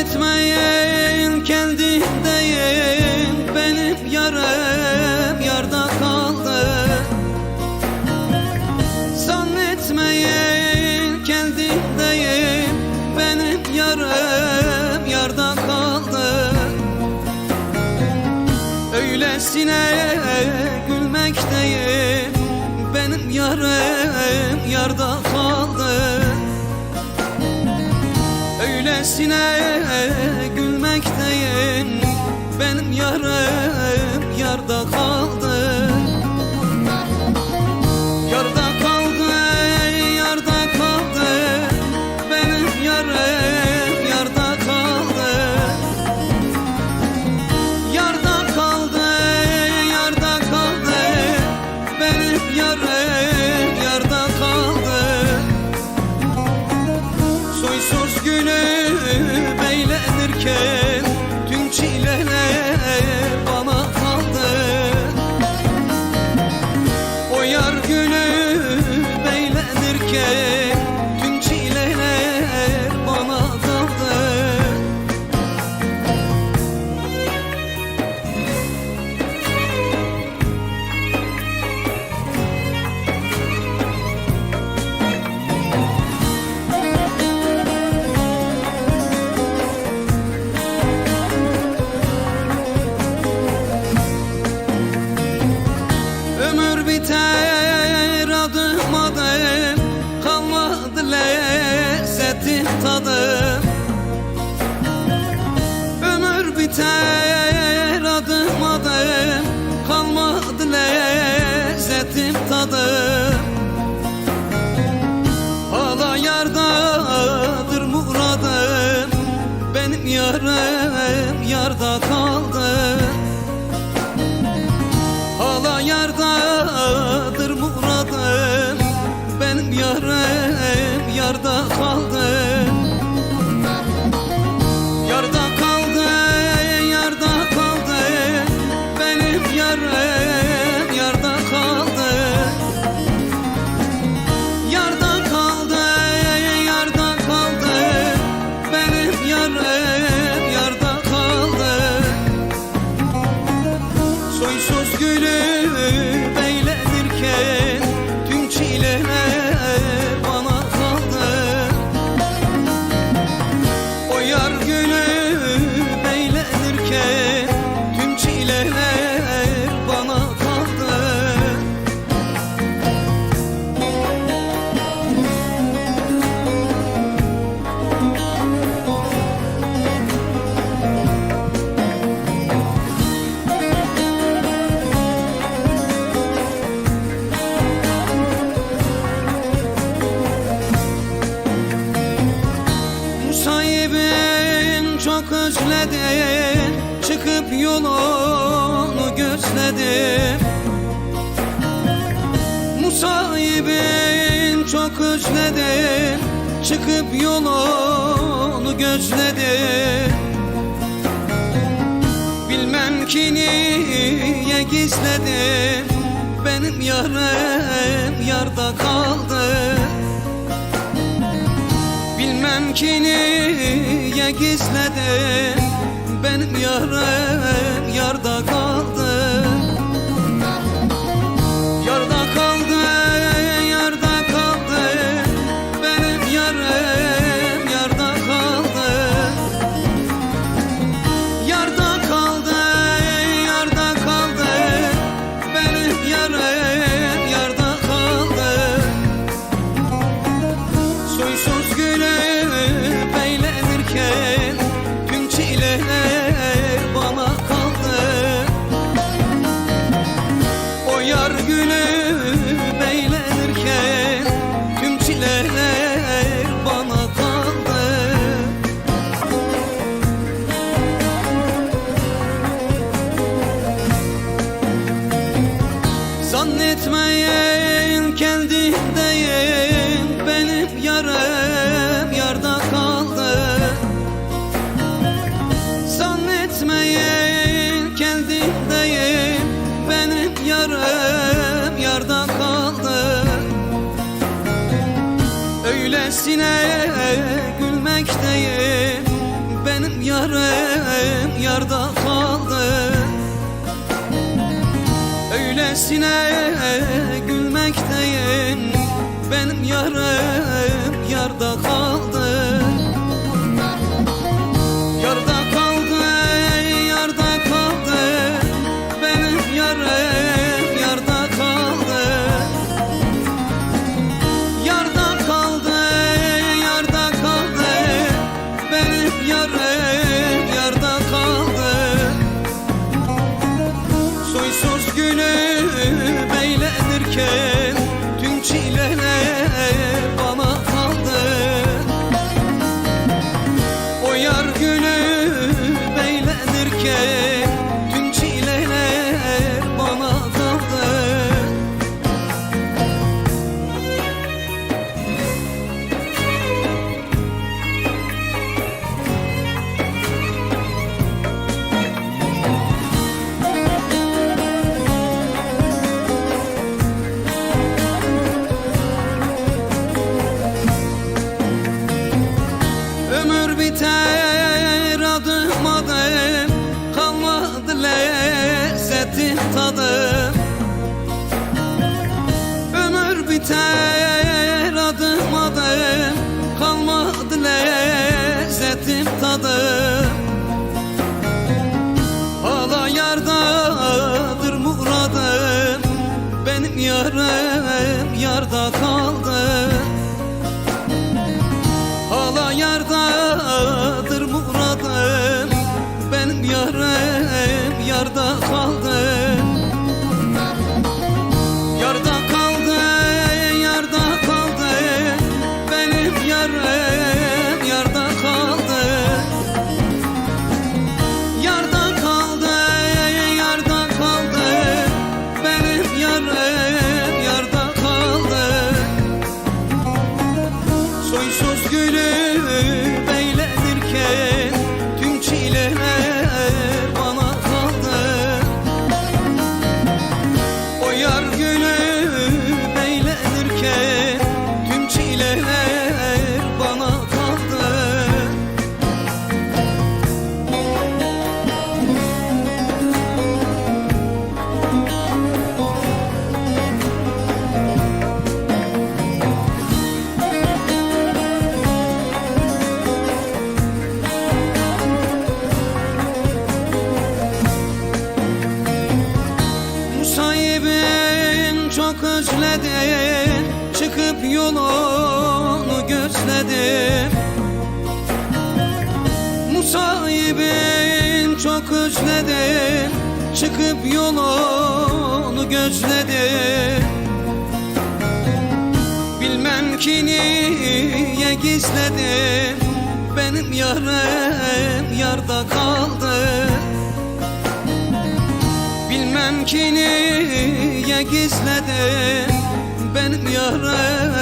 gitmeyin kendindeyim Benim yarım yarda kaldı Zannetmeyin kendindeyim Benim yarım yarda kaldı Öylesine gülmek gülmekteyim. Benim yarım yarda kaldı Öylesine gülmekteyin Benim yarım yarda kaldı. yarın gözledim Çıkıp yolunu gözledim Bilmem ki niye gizledim Benim yarım yarda kaldı. Bilmem ki niye gizledim Benim yarım yarda kaldı. Öylesine gülmekteyim Benim yarım yarda kaldı. Öylesine gülmekteyim Benim yarım Soysuz gülüm eğlenirken Tüm çileler Yarım yarda kaldı. Hala yardadır muradım Benim yarım yarda kaldı Musayibim çok özledim Çıkıp yolunu gözledim Musayibim çok özledim Çıkıp yolunu gözledim Bilmem ki niye gizledim. Benim yarım yarda kaldı Bilmem ki niye gizledim Benim yarım